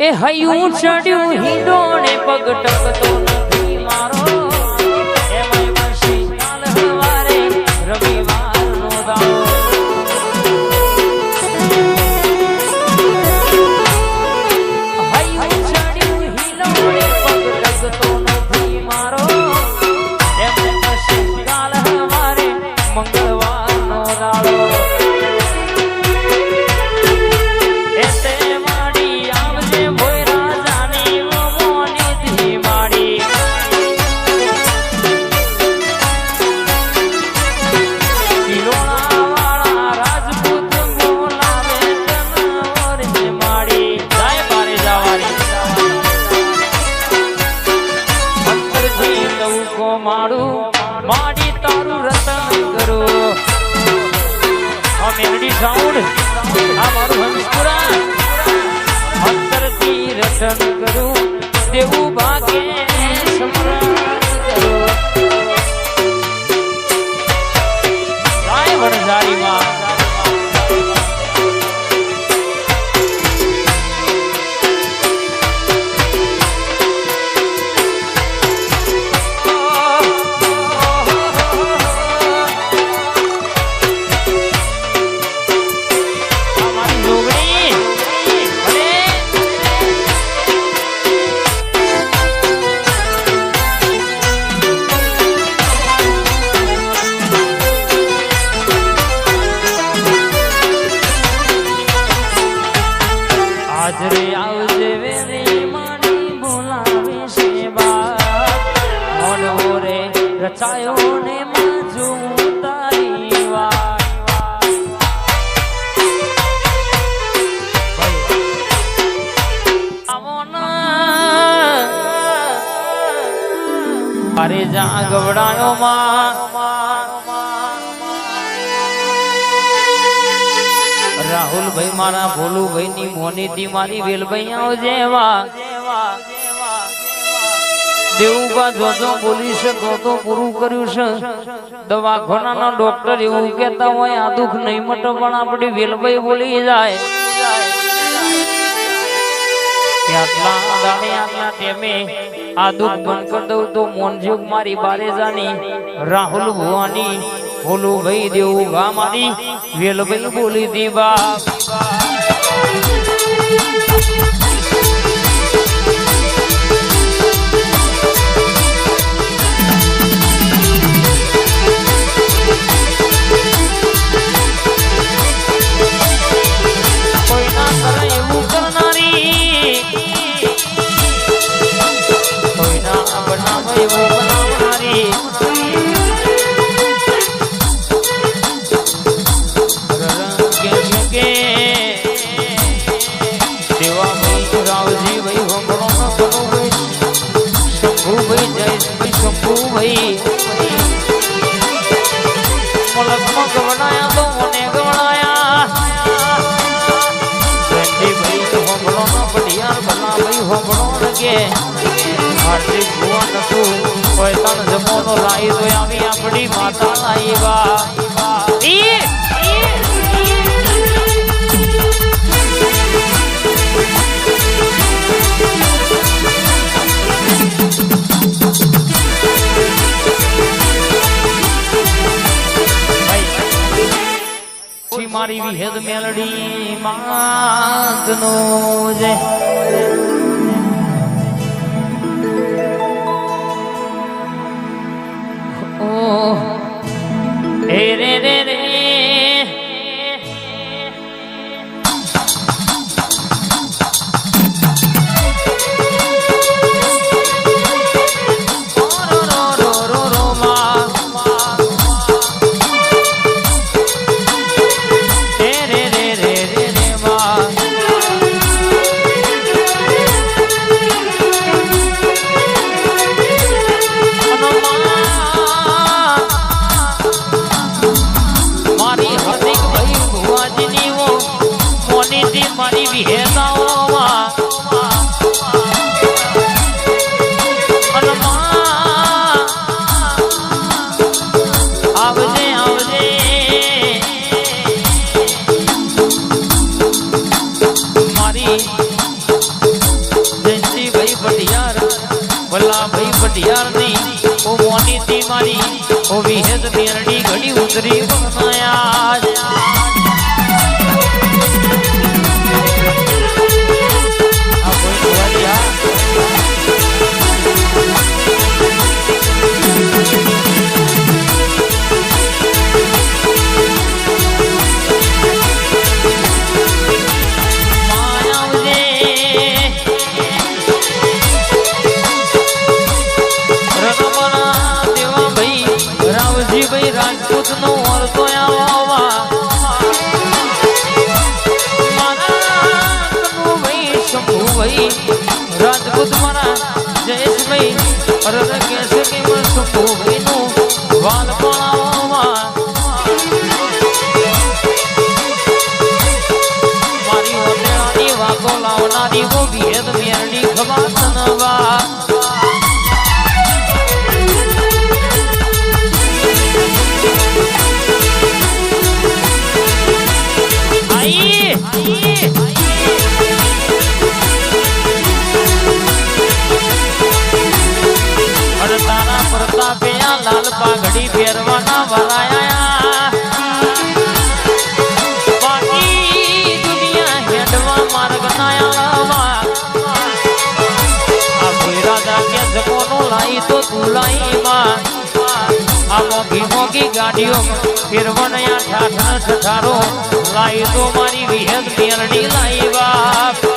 એ હૈયું ચડ્યું હિંડો આ મેલડી સાઉન્ડ આ મારું હંસપુરા. અંતરથી રટન કરું. દેવું ભાગે સમરા વણઝારીમાં રચાયો ને. માજુ અરે જા ગવડાયો રાહુલભાઈ મારા ભોલુભાઈ ની મોનીથી મારી વેલભાઈ આવજે વા દેવુબા જોજો બોલી છે, તો પૂરું કર્યું છે. દવાખાનાના ડોક્ટર એવું કહેતા હોય, આ નહીં મટો, પણ આપણી વેલભાઈ બોલી જાય. આ દુઃખ બંધ કરી દઉં તો મોનજુગ મારી બારે જાની. રાહુલ ભુવાની ભોલું ભાઈ દેવું ગા મારી. વેલભાઈ બોલી દી ભુવા નતું કોઈ તણ જમોનો લાઈ તો આવી આપણી માતા મારી વિહેદ મેલડી માંદનો જય મારી હેતાઓમાં આવજે આવજે મારી જયંતિભાઈ ભટિયાર વલ્લાભાઈ ભટિયારની ઓ મોની તી મારી ઓ વિહેદ મેરડી ઘડી ઉતરી વખણાયા ભાઈ રાવજી ભાઈ રાજપૂત નો વર્તો આવા શંભુભાઈ રાજપૂત મારા જયેશભાઈ અરર કહેશે કે શંભુભાઈ નું વાલ પણાવવા મારી ઓટેણાની વાતો લાવનારી ખબા લાઈ તો તું લાઈ માં આ મોગી મોગી ગાડીઓ ફેરવણયા ઠાઠ ઠઠારો, લાઈ તો મારી વિહેદ મેરડી લાઈ